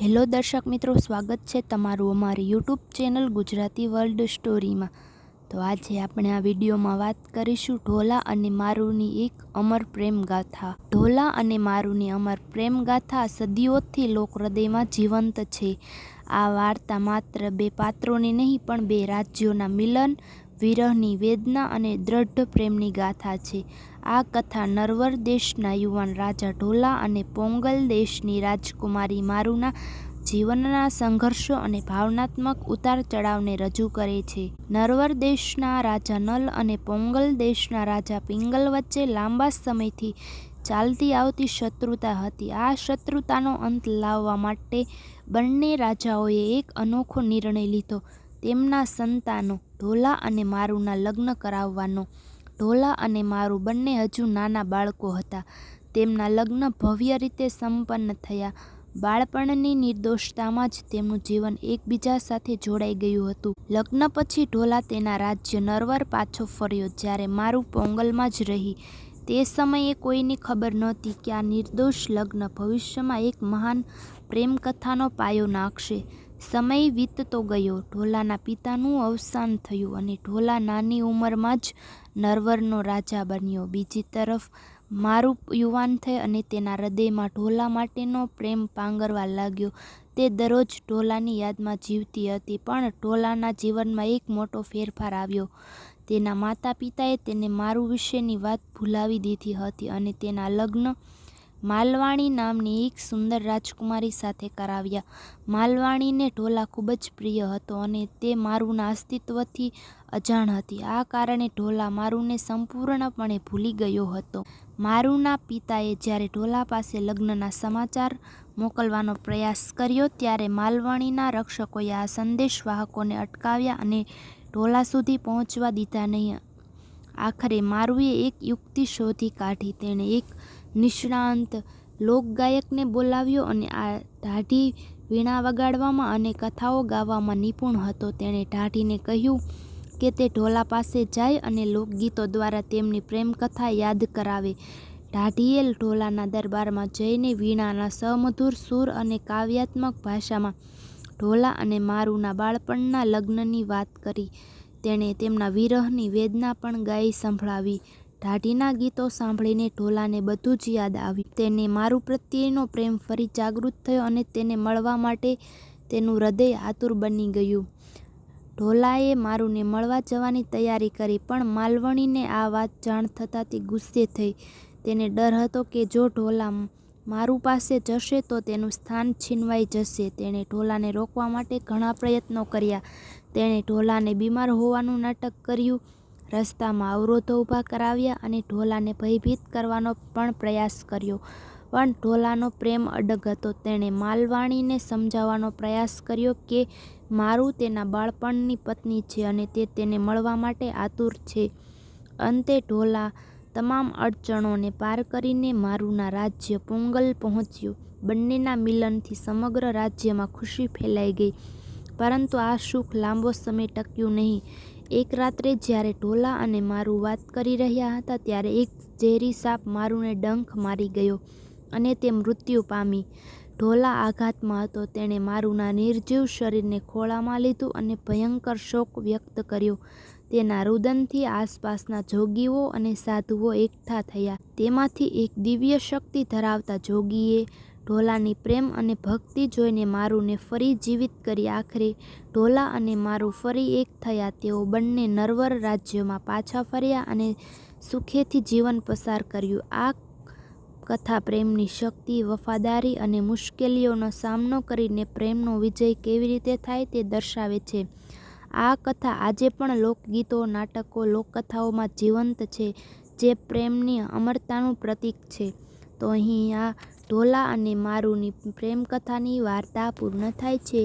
Hello દર્શક મિત્રો, સ્વાગત છે તમારું અમારી યુટ્યુબ ચેનલ ગુજરાતી વર્લ્ડ સ્ટોરીમાં. તો આજે આપણે આ વિડીયોમાં વાત કરીશું ઢોલા અને મારુની એક અમર પ્રેમ ગાથા. ઢોલા અને મારુની અમર પ્રેમ ગાથા સદીઓથી લોક હૃદયમાં જીવંત છે. આ વાર્તા માત્ર બે પાત્રોની નહીં, પણ બે રાજ્યોના મિલન, વિરહની વેદના અને દ્રઢ પ્રેમની ગાથા છે. આ કથા નરવર દેશના યુવાન રાજા ઢોલા અને પોંગલ દેશની રાજકુમારી મારુના જીવનના સંઘર્ષો અને ભાવનાત્મક ઉતાર ચઢાવને રજૂ કરે છે. નરવર દેશના રાજા નલ અને પોંગલ દેશના રાજા પિંગલ વચ્ચે લાંબા સમયથી ચાલતી આવતી શત્રુતા હતી. આ શત્રુતાનો અંત લાવવા માટે બંને રાજાઓએ એક અનોખો નિર્ણય લીધો. તેમના સંતાનો ઢોલા અને મારુના લગ્ન કરાવવાનો ઢોલા અને મારું બંને હજુ નાના બાળકો હતા. તેમના લગ્ન ભવ્ય રીતે સંપન્ન થયા. બાળપણની નિર્દોષતામાં જ તેમનું જીવન એકબીજા સાથે જોડાઈ ગયું હતું. લગ્ન પછી ઢોલા તેના રાજ્ય નરવર પાછો ફર્યો, જ્યારે મારું પોંગલમાં જ રહી. તે સમયે કોઈની ખબર નહોતી કે આ નિર્દોષ લગ્ન ભવિષ્યમાં એક મહાન પ્રેમકથાનો પાયો નાખશે. સમય વીતતો ગયો. ઢોલાના પિતાનું અવસાન થયું અને ઢોલા નાની ઉંમરમાં જ નરવરનો રાજા બન્યો. બીજી તરફ, મારું યુવાન થઈ અને તેના હૃદયમાં ઢોલા માટેનો પ્રેમ પાંગરવા લાગ્યો. તે દરરોજ ઢોલાની યાદમાં જીવતી હતી, પણ ઢોલાના જીવનમાં એક મોટો ફેરફાર આવ્યો. તેના માતા પિતાએ તેને મારું વિશેની વાત ભૂલાવી દીધી હતી અને તેના લગ્ન માલવાણી નામની એક સુંદર રાજકુમારી સાથે કરાવ્યા. માલવાણીને ઢોલા ખૂબ જ પ્રિય હતો અને તે મારુના અસ્તિત્વથી અજાણ હતી. આ કારણે ઢોલા મારુને સંપૂર્ણપણે ભૂલી ગયો હતો. મારુના પિતાએ જ્યારે ઢોલા પાસે લગ્નના સમાચાર મોકલવાનો પ્રયાસ કર્યો ત્યારે માલવાણીના રક્ષકોએ આ સંદેશવાહકોને અટકાવ્યા અને ઢોલા સુધી પહોંચવા દીધા નહીં. આખરે મારુએ એક યુક્તિ શોધી કાઢી. તેણે એક નિષ્ણાંત લોકગાયકને બોલાવ્યો અને આ ઢાઢી વીણા વગાડવામાં અને કથાઓ ગાવામાં નિપુણ હતો. તેણે ઢાઢીને કહ્યું કે તે ઢોલા પાસે જાય અને લોકગીતો દ્વારા તેમની પ્રેમકથા યાદ કરાવે. ઢાઢીએ ઢોલાના દરબારમાં જઈને વીણાના સમધુર સૂર અને કાવ્યાત્મક ભાષામાં ઢોલા અને મારુના બાળપણના લગ્નની વાત કરી. તેણે તેમના વિરહની વેદના પણ ગાઈ સંભળાવી. ઢાઢીના ગીતો સાંભળીને ઢોલાને બધું જ યાદ આવ્યું. તેને મારું પ્રત્યેનો પ્રેમ ફરી જાગૃત થયો અને તેને મળવા માટે તેનું હૃદય આતુર બની ગયું. ઢોલાએ મારુંને મળવા જવાની તૈયારી કરી, પણ માલવણીને આ વાત જાણ થતાં તે ગુસ્સે થઈ. તેને ડર હતો કે જો ઢોલા મારું પાસે જશે તો તેનું સ્થાન છીનવાઈ જશે. તેણે ઢોલાને રોકવા માટે ઘણા પ્રયત્નો કર્યા. તેણે ઢોલાને બીમાર હોવાનું નાટક કર્યું. રસ્તામાં અવરોધો ઊભા કરાવ્યા અને ઢોલાને ભયભીત કરવાનો પણ પ્રયાસ કર્યો. પણ ઢોલાનો પ્રેમ અડગ હતો. તેણે માલવાણીને સમજાવવાનો પ્રયાસ કર્યો કે મારું તેના બાળપણની પત્ની છે અને તે તેને મળવા માટે આતુર છે. અંતે ઢોલા તમામ અડચણોને પાર કરીને મારુના રાજ્ય પોંગલ પહોંચ્યું. બંનેના મિલનથી સમગ્ર રાજ્યમાં ખુશી ફેલાઈ ગઈ. પરંતુ આ સુખ લાંબો સમય ટક્યું નહીં. એક રાત્રે જ્યારે ઢોલા અને મારુ વાત કરી રહ્યા હતા, ત્યારે એક ઝેરી સાપ મારુને ડંખ મારી ગયો અને તે મૃત્યુ પામી. ઢોલા આઘાતમાં હતો. તેણે મારુના નિર્જીવ શરીરને ખોળામાં લીધું અને ભયંકર શોક વ્યક્ત કર્યો. તેના રુદનથી આસપાસના જોગીઓ અને સાધુઓ એકઠા થયા. તેમાંથી એક દિવ્ય શક્તિ ધરાવતા જોગીએ ઢોલાની પ્રેમ અને ભક્તિ જોઈને મારુને ફરી જીવિત કરી. આખરે ઢોલા અને મારુ ફરી એક થયા. તેઓ બંને નરવર રાજ્યમાં પાછા ફર્યા અને સુખેથી જીવન પસાર કર્યું. આ કથા, પ્રેમની શક્તિ, વફાદારી અને મુશ્કેલીઓનો સામનો કરીને પ્રેમનો વિજય કેવી રીતે થાય તે દર્શાવે છે. આ કથા આજે પણ લોકગીતો, નાટકો, લોકકથાઓમાં જીવંત છે, જે પ્રેમની અમરતાનું પ્રતીક છે. તો અહીં આ ઢોલા અને મારુની પ્રેમકથાની વાર્તા પૂર્ણ થાય છે.